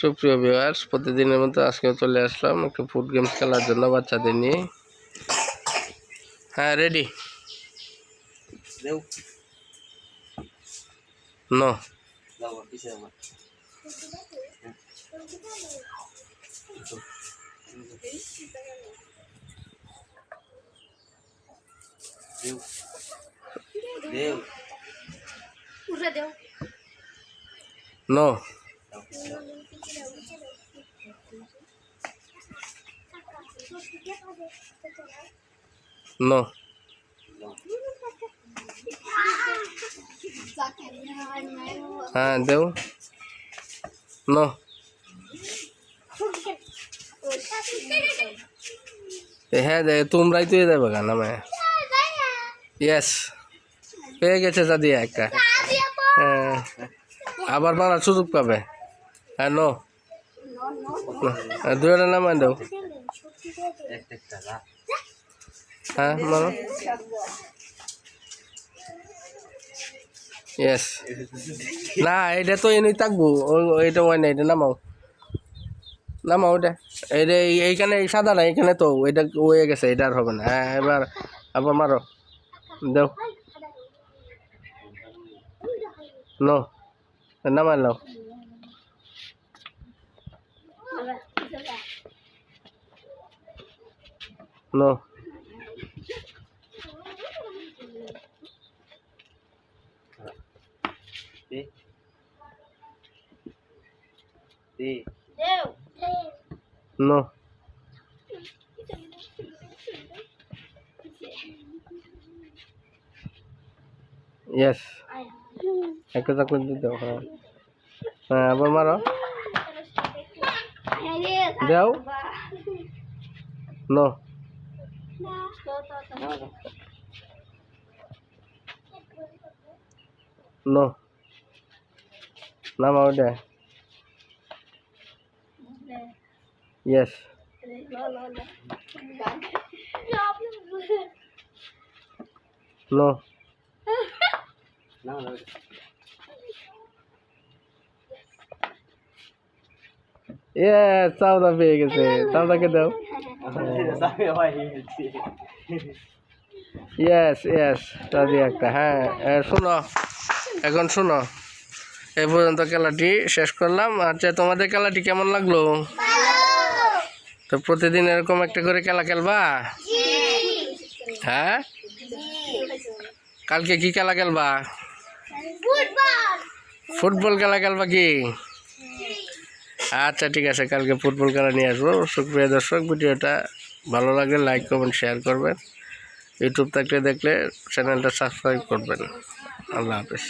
সুপ্রিয় ভিউয়ার্স প্রতিদিনের মতো আজকেও চলে আসলাম একটু ফুড গেমস খেলার জন্য বাচ্চাদের নিয়ে। হ্যাঁ রেডি নো নো নো হ্যাঁ দেও নো হ্যাঁ দে তোমরাই তো দেবে কেন আমি ইয়েস পেয়ে গেছে দাদি একটা হ্যাঁ আবার মারার সুযোগ পাবে হ্যাঁ নো দুটা নামান দেও একটা টাকা হ্যাঁ মারো ইয়েস না এটা তো এনেই থাকব ও- এটা হয় না এটা নামাও নামাও ওটা এটা এই- এইখানে এই সাদা না এখানে তো এটা হয়ে গেছে এটা আর হবে না হ্যাঁ এবার আবার মারো দেও নো নামাই নাও নো দে। দে। নো ইয়েস একটা চাকরি দাও হ্যাঁ। হ্যাঁ আবার মারো। দেও। নো নো নামাও ওটা ইয়েস নো এ চাওদা পেয়ে গেছে চাওদাকে দাও ইয়েস ইয়েস দাদি একটা হ্যাঁ শোনো এখন শোনো এই পর্যন্ত খেলাটি শেষ করলাম আচ্ছা তোমাদের খেলাটি কেমন লাগল? তো প্রতিদিন এরকম একটা করে খেলা খেলবা? হ্যাঁ? কালকে কি খেলা খেলবা? ফুটবল খেলা খেলবা কি? আচ্ছা ঠিক আছে, কালকে ফুটবল খেলা নিয়ে আসব। সুপ্রিয় দর্শক, ভিডিওটা ভালো লাগলে লাইক কমেন্ট শেয়ার করবেন। ইউটিউব থাকলে দেখলে চ্যানেলটা সাবস্ক্রাইব করবেন। আল্লাহ হাফিজ।